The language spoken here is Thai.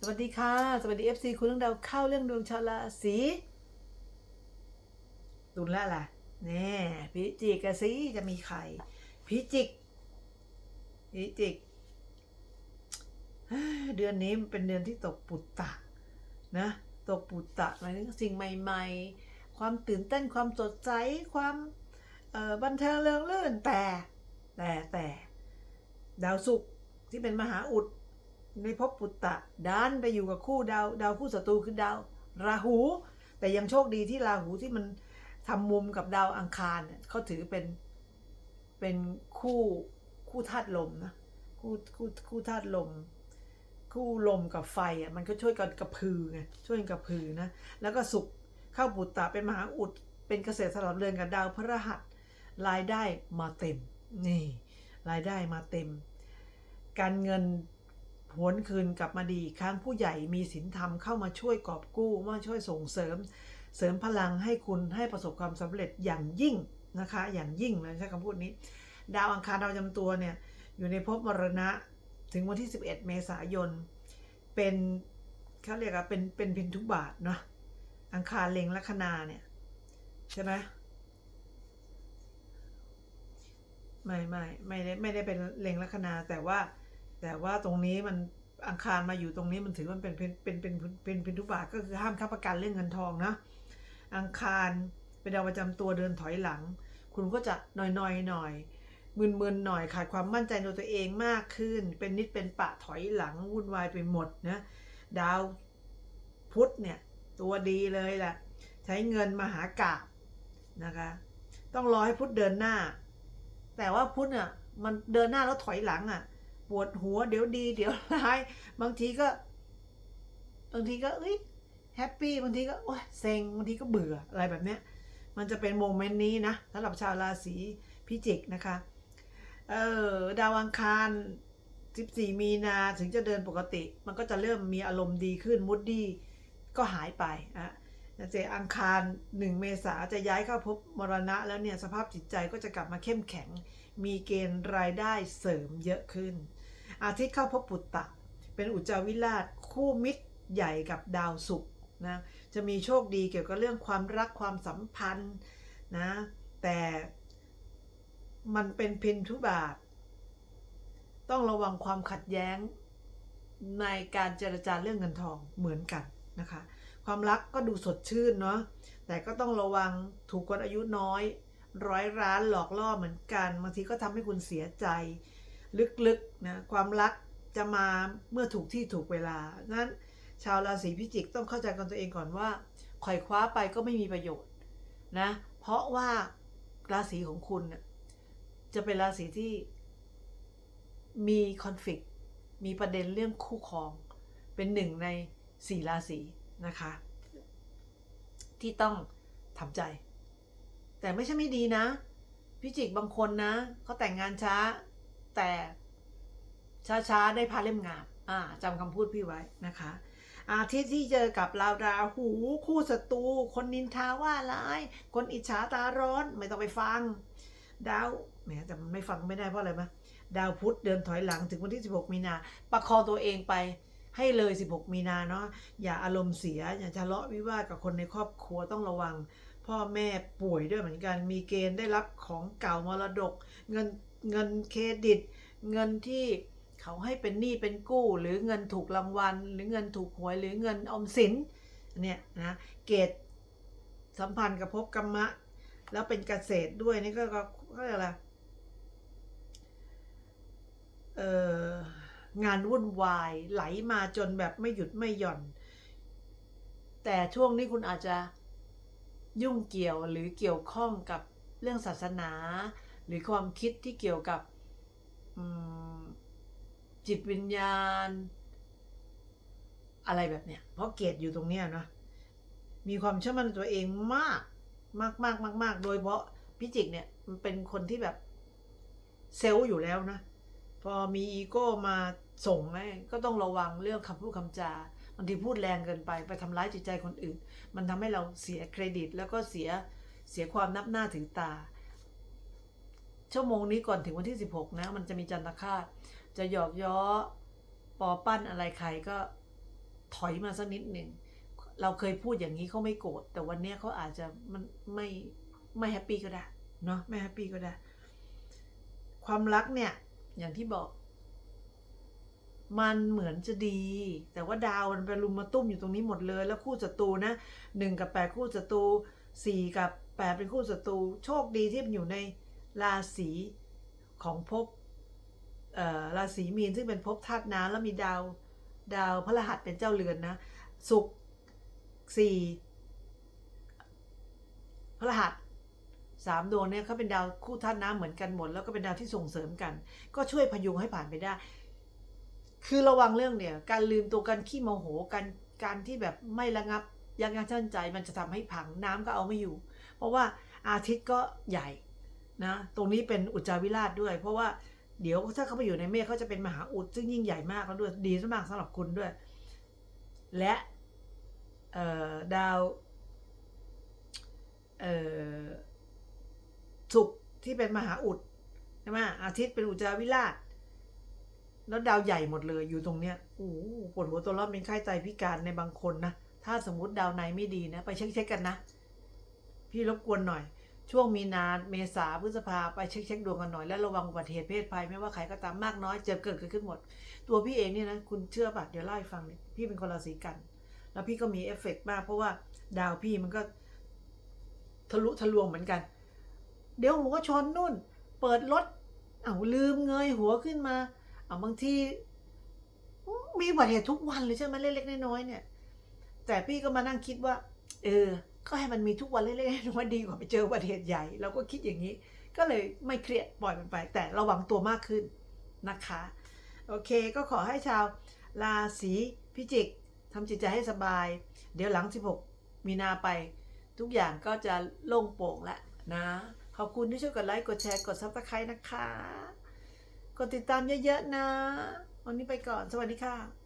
สวัสดีค่ะ สวัสดี FC คุณเรื่องดาวเข้าเรื่องดวงชาวราศีตุลละล่ะแน่พิจิกกสิจะมีใครพิจิกพิจิก เดือนนี้มันเป็นเดือนที่ตกปุตตะนะตกปุตตะหมายถึงสิ่งใหม่ ๆ ความตื่นเต้นความสดใสความบันเทิงเริงเรื่นแต่แต่แต่ ดาวศุกร์ที่เป็นมหาอุด ในภพปุตตะดันไปอยู่กับคู่ดาวดาวคู่ศัตรูคือดาวราหู แต่ยังโชคดีที่ราหูที่มันทำมุมกับดาวอังคารเนี่ยเขาถือเป็นเป็นคู่คู่ธาตุลมนะคู่คู่คู่ธาตุลม คู่ลมกับไฟอะมันก็ช่วยกันกระพือไงช่วยกันกระพือนะแล้วก็สุขเข้าปุตตะเป็นมหาอุดเป็นเกษตรสลับเรือนกับดาวพฤหัสรายได้มาเต็มนี่รายได้มาเต็ม การเงิน หวนคืนกลับมาดีอีกครั้งผู้ใหญ่มีศีลธรรมเข้ามาช่วยกอบกู้มาช่วยส่งเสริม เสริมพลังให้คุณให้ประสบความสำเร็จอย่างยิ่งนะคะ อย่างยิ่งเลยใช้คำพูดนี้ ดาวอังคารดาวจำตัวเนี่ยอยู่ในภพมรณะถึงวันที่ 11 เมษายน เป็นเขาเรียกว่าเป็นเป็นพินทุบาทเนาะอังคารเล็งลัคนาเนี่ยใช่ไหมไม่ไม่ไม่ได้ไม่ได้เป็นเล็งลัคนาแต่ว่า แต่ว่าตรงนี้มันอังคารมาอยู่ตรงนี้มันถือมันเป็นเป็นเป็นเป็นเป็นเป็นทุบาทก็คือห้ามค้าประกันเรื่องเงินทองนะอังคารเป็นดาวประจำตัวเดินถอยหลัง คุณก็จะหน่อยหน่อยหน่อยมึนๆหน่อยขาดความมั่นใจในตัวเองมากขึ้น เป็นนิดเป็นปะถอยหลังวุ่นวายไปหมดนะดาวพุธเนี่ยตัวดีเลยแหละใช้เงินมหากาบนะคะ ต้องรอให้พุธเดินหน้า แต่ว่าพุธอะมันเดินหน้าแล้วถอยหลังอะ ปวดหัวเดี๋ยวดี เดี๋ยวร้าย บางทีก็บางทีก็เอ้ยแฮปปี้บางทีก็โอ้ยเซ็งบางทีก็เบื่ออะไรแบบเนี้ยมันจะเป็นโมเมนต์นี้นะสำหรับชาวราศีพิจิกนะคะ เออดาวอังคาร 14 มีนาถึงจะเดินปกติ มันก็จะเริ่มมีอารมณ์ดีขึ้นมุดดีก็หายไปอะเจอังคาร 1 เมษาจะย้ายเข้าภพมรณะแล้วเนี่ยสภาพจิตใจก็จะกลับมาเข้มแข็ง มีเกณฑ์รายได้เสริมเยอะขึ้น อาทิตย์เข้าพบปุตตะ เป็นอุจจาวิราชคู่มิตรใหญ่กับดาวศุกร์นะจะมีโชคดีเกี่ยวกับเรื่องความรักความสัมพันธ์นะแต่มันเป็นพินทุบาท ต้องระวังความขัดแย้งในการเจรจาเรื่องเงินทองเหมือนกันนะคะ ความรักก็ดูสดชื่นเนาะแต่ก็ต้องระวังถูกคนอายุน้อย ร้อยร้านหลอกล่อเหมือนกัน บางทีก็ทำให้คุณเสียใจ ลึกๆนะความรักจะมาเมื่อถูกที่ถูกเวลานั้นชาวราศีพิจิกต้องเข้าใจกันตัวเองก่อนว่าไขว่คว้าไปก็ไม่มีประโยชน์นะเพราะว่าราศีของคุณน่ะจะเป็นราศีที่มีคอน FLICT มีประเด็นเรื่องคู่ครอง เป็นหนึ่งในสี่ราศีนะคะ ที่ต้องทำใจ แต่ไม่ใช่ไม่ดีนะ พิจิกบางคนนะเขาแต่งงานช้า แต่ช้าๆได้พาเล่มงามอ่าจำคำพูดพี่ไว้นะคะ อาทิตย์ที่เจอกับราวราหูคู่ศัตรูคนนินทาว่าร้าย คนอิจฉาตาร้อนไม่ต้องไปฟัง ดาวแหมแต่มันไม่ฟังไม่ได้เพราะอะไรมะดาวพุธเดินถอยหลังถึงวันที่ 16 มีนา ประคองตัวเองไปให้เลย 16 มีนาเนาะอย่าอารมณ์เสีย อย่าทะเลาะวิวาทกับคนในครอบครัวต้องระวัง พ่อแม่ป่วยด้วยเหมือนกัน มีเกณฑ์ได้รับของเก่ามรดก เงิน เงินเครดิต เงินที่เขาให้เป็นหนี้เป็นกู้ หรือเงินถูกรางวัล หรือเงินถูกหวยหรือเงินอมสินเนี่ยนะเกตสัมพันธ์กับภพกรรมะ แล้วเป็นเกษตรด้วยนี่ก็ก็ก็อะไรเอ่องานวุ่นวายไหลมาจนแบบไม่หยุดไม่หย่อน แต่ช่วงนี้คุณอาจจะยุ่งเกี่ยวหรือเกี่ยวข้องกับเรื่องศาสนา หรือความคิดที่เกี่ยวกับจิตวิญญาณ อะไรแบบเนี้ยเพราะเกตอยู่ตรงเนี้ยเนาะมีความเชื่อมั่นตัวเองมากมากมากมากมากโดยเพราะพิจิกเนี่ยมันเป็นคนที่แบบเซลล์อยู่แล้วนะ พอมีอีโก้มาส่งไงก็ต้องระวังเรื่องคำพูดคำจาบางทีพูดแรงเกินไปไปทำร้ายจิตใจคนอื่น มันทำให้เราเสียเครดิต แล้วก็เสียเสียความนับหน้าถือตา ชั่วโมงนี้ก่อนถึงวันที่ 16 นะ มันจะมีจันทคาตจะหยอกย้อปอปั้นอะไรใครก็ถอยมาสักนิดหนึ่ง เราเคยพูดอย่างนี้เขาไม่โกรธแต่วันนี้เขาอาจจะมันไม่ไม่แฮปปี้ก็ได้เนาะไม่แฮปปี้ก็ได้ ความรักเนี่ย อย่างที่บอก มันเหมือนจะดี แต่ว่าดาวมันไปรุมมาตุ้มอยู่ตรงนี้หมดเลย แล้วคู่ศัตรูนะหนึ่งกับแปดคู่ศัตรูสี่กับแปดเป็นคู่ศัตรูโชคดีที่มันอยู่ใน ราศีของภพราศีมีนซึ่งเป็นภพธาตุน้ำแล้วมีดาวดาวพฤหัสเป็นเจ้าเรือนนะศุกสี่พฤหัสสามดวงเนี่ยเขาเป็นดาวคู่ธาตุน้ำเหมือนกันหมด แล้วก็เป็นดาวที่ส่งเสริมกัน ก็ช่วยพยุงให้ผ่านไปได้ คือระวังเรื่องเนี่ย การลืมตัวการขี้โมโหการการที่แบบไม่ระงับยั้งยั้งชั่งใจมันจะทำให้พังน้ำก็เอาไม่อยู่ เพราะว่าอาทิตย์ก็ใหญ่ นะตรงนี้เป็นอุจจาวิราชด้วย เพราะว่าเดี๋ยวถ้าเขาไปอยู่ในเมฆเขาจะเป็นมหาอุดซึ่งยิ่งใหญ่มากแล้วด้วยดีมากสำหรับคุณด้วย และเดาวศุกร์ที่เป็นมหาอุดใช่ไหมอาทิตย์เป็นอุจจาวิราชแล้วดาวใหญ่หมดเลยอยู่ตรงเนี้ยโอ้ปวดหัวตัวร้อนเป็นไข้ไตพิการในบางคนนะ ถ้าสมมติดาวในไม่ดีนะ ไปเช็คเช็คๆกันนะ พี่รบกวนหน่อย ช่วงมีนาเมษาพฤษภาไปเช็คเช็คดวงกันหน่อยและระวังอุบัติเหตุเพศภัยไม่ว่าใครก็ตามมากน้อยเจอเกิดขึ้นหมด ตัวพี่เองเนี่ยนะคุณเชื่อป่ะเดี๋ยวเล่าให้ฟังเนี่ยพี่เป็นคนราศีกัน แล้วพี่ก็มีเอฟเฟกต์มาก เพราะว่าดาวพี่มันก็ทะลุทะลวงเหมือนกัน เดี๋ยวหัวชนนู่น เปิดรถเอาลืมเงยหัวขึ้นมาเอาบางทีมีอุบัติเหตุทุกวันเลยใช่ไหมเล็กๆน้อยๆเนี่ย แต่พี่ก็มานั่งคิดว่า เออ ก็ให้มันมีทุกวันเล็กๆน้อยๆดีกว่าไปเจออุบัตเหตุใหญ่ เราก็คิดอย่างนี้ ก็เลยไม่เครียดปล่อยมันไป แต่ระวังตัวมากขึ้นนะคะ โอเคก็ขอให้ชาวราศีพิจิกทำจิตใจให้สบาย เดี๋ยวหลัง 16 มีนาไป ทุกอย่างก็จะโล่งโปร่งแล้วนะ ขอบคุณที่ช่วยกดไลค์ กดแชร์ กดซับสไครต์นะคะ กดติดตามเยอะๆนะ วันนี้ไปก่อน สวัสดีค่ะ